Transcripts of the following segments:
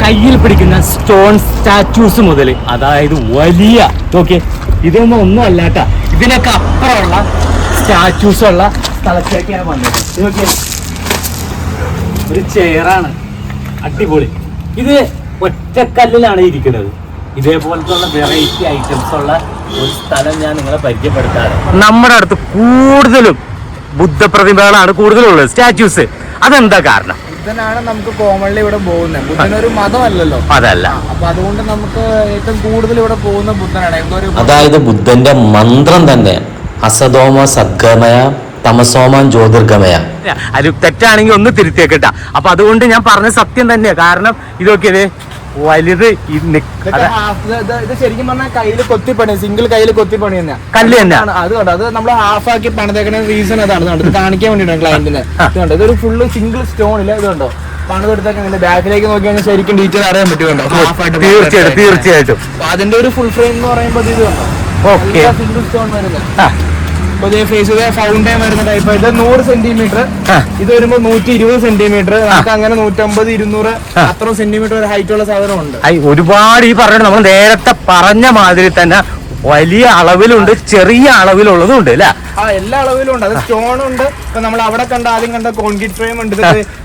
കയ്യിൽ പിടിക്കുന്ന stone statues മുതൽ അതായത് വലിയ നോക്കിയേ ഇതൊന്നും ഒന്നും അല്ലാട്ട. ഇതിനൊക്കെ അപ്പുറമുള്ള സ്റ്റാച്യൂസ് ഉള്ള സ്ഥലത്തേക്കാണ് വന്നത്. ഓക്കെ ഒരു ചെയറാണ് അടിപൊളി. ഇത് ഒറ്റക്കല്ലിലാണ് ഇരിക്കുന്നത്. ഇതേപോലത്തുള്ള വെറൈറ്റി ഐറ്റംസ് ഉള്ള ഒരു സ്ഥലം ഞാൻ നിങ്ങളെ പരിചയപ്പെടുത്താറ്. നമ്മുടെ അടുത്ത് കൂടുതലും ബുദ്ധപ്രതിമകളാണ് കൂടുതലുള്ളത് സ്റ്റാച്യൂസ് അതെന്താ കാരണം? ബുദ്ധനാണ് നമുക്ക് കോമൺലി ഇവിടെ പോകുന്നത്. ബുദ്ധൻ ഒരു മതമല്ലല്ലോ. അതല്ല. അപ്പൊ അതുകൊണ്ട് നമുക്ക് ഏറ്റവും കൂടുതൽ ഇവിടെ പോകുന്ന ബുദ്ധനാണ്. എന്തോ അതായത് ബുദ്ധന്റെ മന്ത്രം തന്നെ അസതോമ സദ്ഗമയ തമസോമാൻ ജ്യോതിർഗമയ. അത് തെറ്റാണെങ്കിൽ ഒന്ന് തിരുത്തിയേക്കട്ടാ അപ്പൊ അതുകൊണ്ട് ഞാൻ പറഞ്ഞ സത്യം തന്നെയാ. കാരണം ഇതൊക്കെ വലുത് ഇത് ശരിക്കും പറഞ്ഞാൽ കയ്യിൽ കൊത്തിപ്പണി സിംഗിൾ കയ്യിൽ കൊത്തി പണി തന്നെ കല്ല് തന്നെ അത് കണ്ടോ? അത് നമ്മൾ ഹാഫ് ആക്കി പണിതേക്കുന്ന റീസൺ അതാണ് ഇത്. കാണിക്കാൻ വേണ്ടിയിട്ടാണ് ക്ലയന്റിന് ഇത് കണ്ടോ? ഇതൊരു ഫുള്ള് സിംഗിൾ സ്റ്റോൺ ഇല്ല ഇത് കണ്ടോ? പണിതെടുത്തേക്ക് ബാക്കിലേക്ക് നോക്കി കഴിഞ്ഞാൽ ശരിക്കും ഡീറ്റെയിൽ അറിയാൻ പറ്റുമല്ലോ തീർച്ചയായിട്ടും തീർച്ചയായിട്ടും. അതിന്റെ ഒരു ഫുൾ ഫ്രെയിം എന്ന് പറയുമ്പോൾ ഇത് കണ്ടോ? സിംഗിൾ സ്റ്റോൺ വരുന്നത്. ഫേസ് ഫൗണ്ടൈൻ വരുന്ന ടൈപ്പ് ഇത് നൂറ് സെന്റിമീറ്റർ. ഇത് വരുമ്പോ നൂറ്റി ഇരുപത് സെന്റിമീറ്റർ നമുക്ക് അങ്ങനെ നൂറ്റമ്പത് ഇരുന്നൂറ് അത്ര സെന്റിമീറ്റർ ഹൈറ്റ് ഉള്ള സാധനം ഉണ്ട് ഒരുപാട് ഈ പറഞ്ഞ നമ്മൾ നേരത്തെ പറഞ്ഞ മാതിരി തന്നെ വലിയ അളവിലുണ്ട് ചെറിയ അളവിലുള്ളതും ഉണ്ട് അല്ലേ? ആ എല്ലാ അളവിലും ഉണ്ട്. അത് സ്റ്റോൺ ഉണ്ട്. ഇപ്പൊ നമ്മൾ അവിടെ കണ്ട ആദ്യം കണ്ട കോൺക്രീറ്റ് ഫ്രെയിം ഉണ്ട്.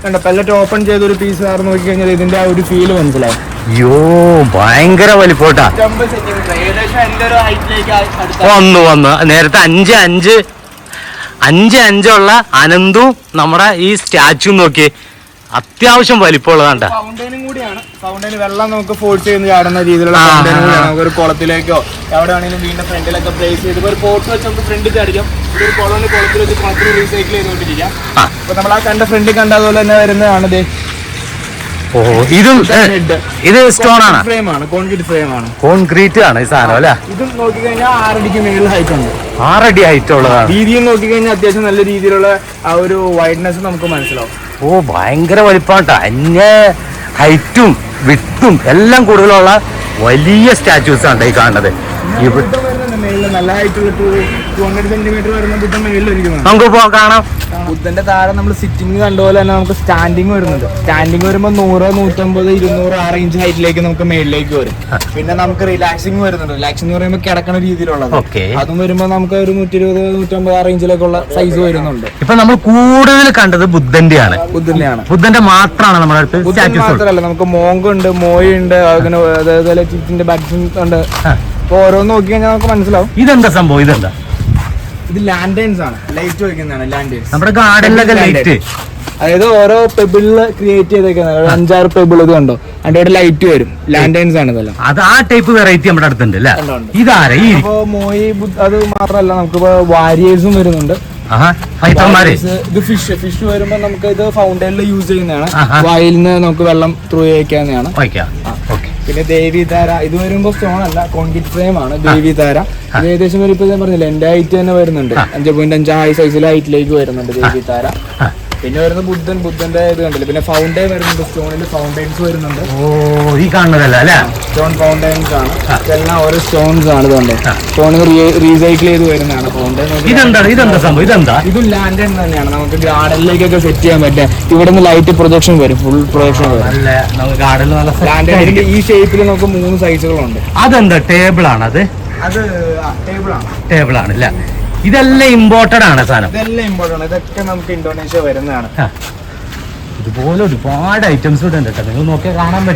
കണ്ട? പെല്ലറ്റ് ഓപ്പൺ ചെയ്ത ഒരു പീസ് സാർ നോക്കി കഴിഞ്ഞാൽ ഇതിന്റെ ആ ഒരു ഫീൽ മനസ്സിലായി. അയ്യോ ഭയങ്കര വലിപ്പോട്ടാ. വന്നു വന്നു. നേരത്തെ അഞ്ച് അഞ്ച് അഞ്ച് അഞ്ചുള്ള അനന്തും നമ്മുടെ ഈ സ്റ്റാച്ചു നോക്കി അത്യാവശ്യം വലിപ്പമുള്ളതാണ്ട. ഫൗണ്ടൈനും കൂടിയാണ്. ഫൗണ്ടൈന് വെള്ളം നമുക്ക് ഫോഴ്സ് ചെയ്യുന്ന ചാടുന്ന രീതിയിലുള്ള ഒരു കുളത്തിലേക്കോ എവിടെ ആണെങ്കിലും വീടിന്റെ ഫ്രണ്ടിലൊക്കെ പ്ലേസ് ചെയ്ത് ഒരു പോർട്ട് വെച്ച് നമുക്ക് ഫ്രണ്ടിൽ ചാടിക്കാം ഇതൊരു കുളമാണ് കുളത്തിൽ വെച്ച് കുളത്തിൽ റീസൈക്കിൾ ചെയ്തുകൊണ്ടിരിക്കാം. അപ്പൊ നമ്മൾ ആ കണ്ട ഫ്രണ്ടിൽ കണ്ട അതുപോലെ തന്നെ വരുന്നതാണ് ഇത് ഓ ഇതും ഇത് സ്റ്റോൺ ആണ്. ഫ്രെയിം ആണ് കോൺക്രീറ്റ് ഫ്രെയിം ആണ്. കോൺക്രീറ്റ് ആണ് ഈ സാധനം അല്ലെ? ഇതും നോക്കി കഴിഞ്ഞാൽ ആറടിക്ക് മേളിൽ ഹൈറ്റ് ഉണ്ട്. ആറടി ഹൈറ്റ് ഉള്ളതാണ്. രീതിയും നോക്കിക്കഴിഞ്ഞാൽ അത്യാവശ്യം നല്ല രീതിയിലുള്ള ആ ഒരു വൈഡ്നെസ് നമുക്ക് മനസ്സിലാവും. ഓ ഭയങ്കര വലിപ്പാട്ടാ അന്യ ഹൈറ്റും വിട്ടും എല്ലാം കൂടുതലുള്ള വലിയ സ്റ്റാച്യൂസ് ആണ് ഈ കാണുന്നത്. ഇവിടെ മേളിൽ നല്ല ഹൈറ്റ് ഉള്ള ടു ടു ഹൺഡ്രഡ് സെന്റിമീറ്റർ വരുന്ന ബുദ്ധൻ മേളിൽ ഇരിക്കുന്നുണ്ട് നമുക്ക് പോ കാണാം. ബുദ്ധന്റെ താഴെ നമ്മൾ സിറ്റിംഗ് കണ്ട പോലെ തന്നെ നമുക്ക് സ്റ്റാൻഡിങ് വരുന്നുണ്ട്. സ്റ്റാൻഡിങ് വരുമ്പോൾ നൂറ് നൂറ്റമ്പത് ഇരുന്നൂറ് ആ റേഞ്ച് ഹൈറ്റിലേക്ക് നമുക്ക് മേളിലേക്ക് വരും. പിന്നെ നമുക്ക് റിലാക്സിങ് വരുന്നുണ്ട്. റിലാക്സിംഗ് എന്ന് പറയുമ്പോൾ കിടക്കുന്ന രീതിയിലുള്ളത്. അതും വരുമ്പോൾ നമുക്ക് ഒരു നൂറ്റി ഇരുപത് നൂറ്റമ്പത് ആ റേഞ്ചിലേക്കുള്ള സൈസ് വരുന്നുണ്ട്. ഇപ്പൊ നമ്മൾ കൂടുതൽ കണ്ടത് ബുദ്ധന്റെയാണ്. ബുദ്ധന്റെയാണ്. ബുദ്ധന്റെ മാത്രമാണ് നമ്മുടെ അടുത്ത് ബുദ്ധൻ മാത്രമല്ല നമുക്ക് മോങ്ക് ഉണ്ട് മോയ് ഉണ്ട് അങ്ങനെ അതേപോലെ ചിറ്റിന്റെ ബാക്സിൻ ഉണ്ട്. ഓരോന്ന് നോക്കി കഴിഞ്ഞാൽ നമുക്ക് മനസ്സിലാവും. ഇതെന്താ സംഭവം? ഇതെന്താ? ഇത് ലാൻഡേൺസ് ആണ്. ലൈറ്റ് വയ്ക്കുന്നതാണ് ലാൻഡേൺസ് നമ്മുടെ ഗാർഡനിലൊക്കെ ലൈറ്റ് അതായത് ഓരോ പെബിളിൽ ക്രിയേറ്റ് ചെയ്തേക്കുന്നത് ഒരു അഞ്ചാറ് പെബിൾ ഇത് കണ്ടോ? അതിന്റെ ഇവിടെ ലൈറ്റ് വരും. ലാൻഡേൺസ് ആണ് ഇതെല്ലാം. അത് ആ ടൈപ്പ് വെറൈറ്റി നമ്മുടെ അടുത്തുണ്ട് അല്ലേ? ഇതാരെ ഇപ്പോ അപ്പോ മോയി അത് മാത്രമല്ല നമുക്കിപ്പോ വാരിയേഴ്സും വരുന്നുണ്ട്. ഇത് ഫിഷ് ഫിഷ് വരുമ്പോ നമുക്ക് ഇത് ഫൗണ്ടൈനിൽ യൂസ് ചെയ്യുന്നതാണ്. വായിൽ നിന്ന് നമുക്ക് വെള്ളം ത്രൂ ചെയ്യിക്കാവുന്നതാണ്. പിന്നെ ദേവിതാര ഇത് വരുമ്പോ സ്റ്റോൺ അല്ല കോൺക്രീറ്റ് ഫ്രെയിം ആണ് ദേവിതാര ഇത് ഏകദേശം ഒരു ഇപ്പൊ ഞാൻ പറഞ്ഞില്ല എന്റെ ഹൈറ്റ് തന്നെ വരുന്നുണ്ട്. അഞ്ച് പോയിന്റ് അഞ്ച് ഹൈ സൈസിൽ ഹൈറ്റിലേക്ക് വരുന്നുണ്ട് ദേവിതാര പിന്നെ വരുന്ന ബുദ്ധൻ ബുദ്ധന്റെ ഇത് കണ്ടില്ല? പിന്നെ ഫൗണ്ടൈൻ വരുന്നുണ്ട് സ്റ്റോണിൽ ഫൗണ്ടൈൻസ് വരുന്നുണ്ട്. ഓ ഈ കാണുന്നതല്ല അല്ലേ? സ്റ്റോൺ ഫൗണ്ടൈൻസ് ആണ്. ഇതെല്ലാം ഓരോ സ്റ്റോൺസ് ആണ് ഇതുകൊണ്ട്. സ്റ്റോൺ റീസൈക്കിൾ ചെയ്ത് വരുന്നതാണ്. ഇതെന്താ? ഇതെന്താ സംഭവം? ഇതെന്താ? ഇത് ലാൻഡ് തന്നെയാണ്. നമുക്ക് ഗാർഡനിലേക്കൊക്കെ സെറ്റ് ചെയ്യാൻ പറ്റുക ഇവിടെ നിന്ന് ലൈറ്റ് പ്രൊജക്ഷൻ വരും. ഫുൾ പ്രൊജക്ഷൻ വരും. ഗാർഡനിൽ നല്ല ഈ ഷേപ്പിൽ നമുക്ക് മൂന്ന് സൈസുകളുണ്ട് അതെന്താ? ടേബിൾ ആണ് അത്? അത് ടേബിൾ ആണ്. ടേബിൾ ആണ് അല്ല ഇതെല്ലാം ഇമ്പോർട്ടഡ് ആണ് സാധനം. ഇതെല്ലാം ഇമ്പോർട്ടഡ് ആണ്. ഇതൊക്കെ നമുക്ക് ഇന്തോനേഷ്യ വരുന്നതാണ്. ഇതുപോലെ ഒരുപാട് ഐറ്റംസ് ഇവിടെ ഉണ്ട് കേട്ടോ. നിങ്ങൾ നോക്കിയാൽ കാണാൻ പറ്റും.